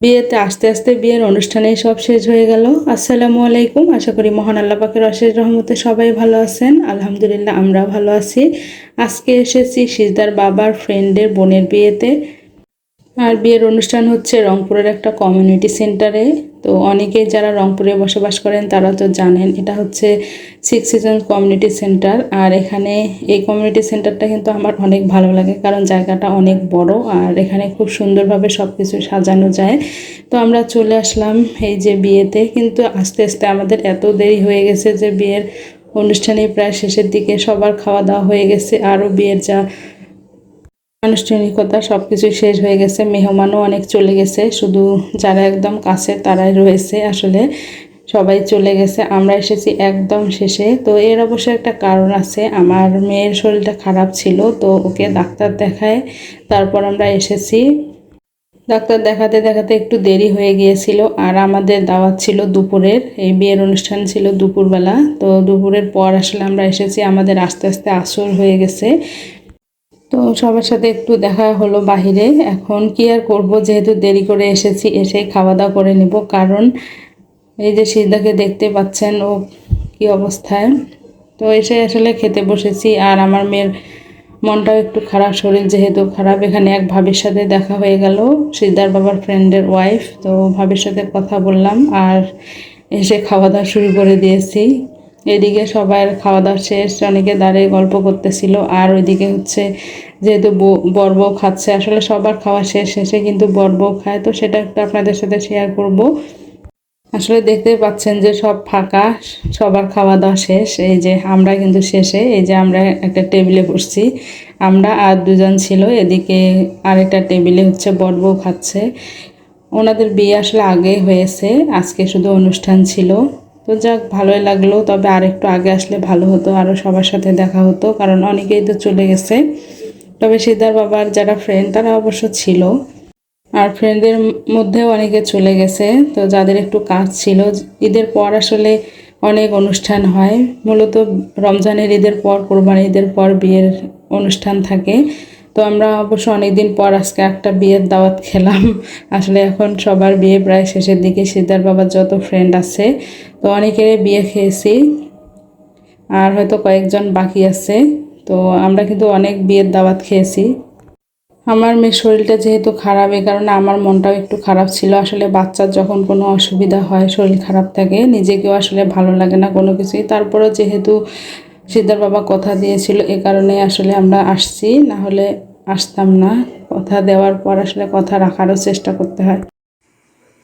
বিয়েতে আস্তে আস্তে বিয়ের অনুষ্ঠানে সব শেষ হয়ে গেল। আসসালামু আলাইকুম। আশা করি মহান আল্লাহ পাকের অশেষ রহমতে সবাই ভালো আছেন। আলহামদুলিল্লাহ আমরা ভালো আছি। আজকে এসেছি সিজদার বাবার ফ্রেন্ডের বোনের বিয়েতে। আর বিয়ের অনুষ্ঠান হচ্ছে রংপুরের একটা কমিউনিটি সেন্টারে তো অনেকেই যারা রংপুরে বসবাস করেন, তারা তো জানেন এটা হচ্ছে সিক্স সিজন কমিউনিটি সেন্টার আর এখানে এই কমিউনিটি সেন্টারটা কিন্তু আমার অনেক ভালো লাগে, কারণ জায়গাটা অনেক বড় আর এখানে খুব সুন্দরভাবে সব কিছু সাজানো যায়। তো আমরা চলে আসলাম এই যে বিয়েতে, কিন্তু আস্তে আস্তে আমাদের এত দেরি হয়ে গেছে যে বিয়ের অনুষ্ঠানে প্রায় শেষের দিকে সবার খাওয়া দাওয়া হয়ে গেছে, আরও বিয়ের যা আনুষ্ঠানিকতা সব কিছুই শেষ হয়ে গেছে, মেহমানও অনেক চলে গেছে, শুধু যারা একদম কাছে তারাই রয়েছে আসলে, সবাই চলে গেছে। আমরা এসেছি একদম শেষে। তো এর অবশ্য একটা কারণ আছে, আমার মেয়ের শরীরটা খারাপ ছিল, তো ওকে ডাক্তার দেখায়, তারপর আমরা এসেছি। ডাক্তার দেখাতে দেখাতে একটু দেরি হয়ে গিয়েছিল, আর আমাদের দাওয়াত ছিল দুপুরের, এই বিয়ের অনুষ্ঠান ছিল দুপুরবেলা। তো দুপুরের পর আসলে আমরা এসেছি, আমাদের আস্তে আস্তে আসর হয়ে গেছে। তো সবার সাথে একটু দেখা হলো বাহিরে। এখন কি আর করব? যেহেতু দেরি করে এসেছি, এসে খাওয়া দাওয়া করে নিব। কারণ এই যে সিদ্ধাকে দেখতে পাচ্ছেন, ও কি অবস্থায়? তো এসে আসলে খেতে বসেছি। আর আমার মেয়ের মনটাও একটু খারাপ, শরীর যেহেতু খারাপ, এখানে এক ভাবির সাথে দেখা হয়ে গেল, সিদ্ধার বাবার ফ্রেন্ডের ওয়াইফ তো ভাবির সাথে কথা বললাম আর এসে খাওয়া দাওয়া শুরু করে দিয়েছি। এদিকে সবার খাওয়া দাওয়া শেষ। অনেকে দাঁড়িয়ে গল্প করতেছিল। আর ওইদিকে হচ্ছে যেহেতু বর বউ খাচ্ছে, আসলে সবার খাওয়া শেষ, শেষে কিন্তু বর বউ খায়। তো সেটা একটা আপনাদের সাথে শেয়ার করব। আসলে দেখতে পাচ্ছেন যে সব ফাঁকা, সবার খাওয়া দাওয়া শেষ। এই যে আমরা কিন্তু শেষে, এই যে আমরা একটা টেবিলে বসছি। আমরা আর দুজন ছিল, এদিকে আরেকটা টেবিলে হচ্ছে বর বউ খাচ্ছে। ওনাদের বিয়ে আসলে আগে হয়েছে, আজকে শুধু অনুষ্ঠান ছিল। তো যাক, ভালোই লাগল। তবে আর একটু আগে আসলে ভালো হতো আরও সবার সাথে দেখা হতো, কারণ অনেকেই তো চলে গেছে। তবে সিদ্ধার বাবার যারা ফ্রেন্ড তারা অবশ্য ছিল। আর ফ্রেন্ডদের মধ্যেও অনেকে চলে গেছে, তো যাদের একটু কাজ ছিল। ঈদের পর আসলে অনেক অনুষ্ঠান হয়। মূলত রমজানের ঈদের পর কোরবানি ঈদের পর বিয়ের অনুষ্ঠান থাকে। তো আমরা অবশ্য অনেকদিন পর আজকে একটা বিয়ের দাওয়াত খেলাম। আসলে এখন সবার বিয়ে প্রায় শেষের দিকে। সিদ্ধার বাবার যত ফ্রেন্ড আছে, তো অনেকেরই বিয়ে খেয়েছি। আর হয়তো কয়েকজন বাকি আছে। তো আমরা কিন্তু অনেক বিয়ের দাওয়াত খেয়েছি। আমার মেয়ের শরীরটা যেহেতু খারাপ এই কারণে আমার মনটাও একটু খারাপ ছিল। আসলে বাচ্চার যখন কোনো অসুবিধা হয়, শরীর খারাপ থাকে, নিজেকেও আসলে ভালো লাগে না কোনো কিছুই। তারপরেও যেহেতু সিদ্ধার বাবা কথা দিয়েছিল, এ কারণে আসলে আমরা আসছি। না হলে আসতাম না। কথা দেওয়ার পর আসলে কথা রাখারও চেষ্টা করতে হয়।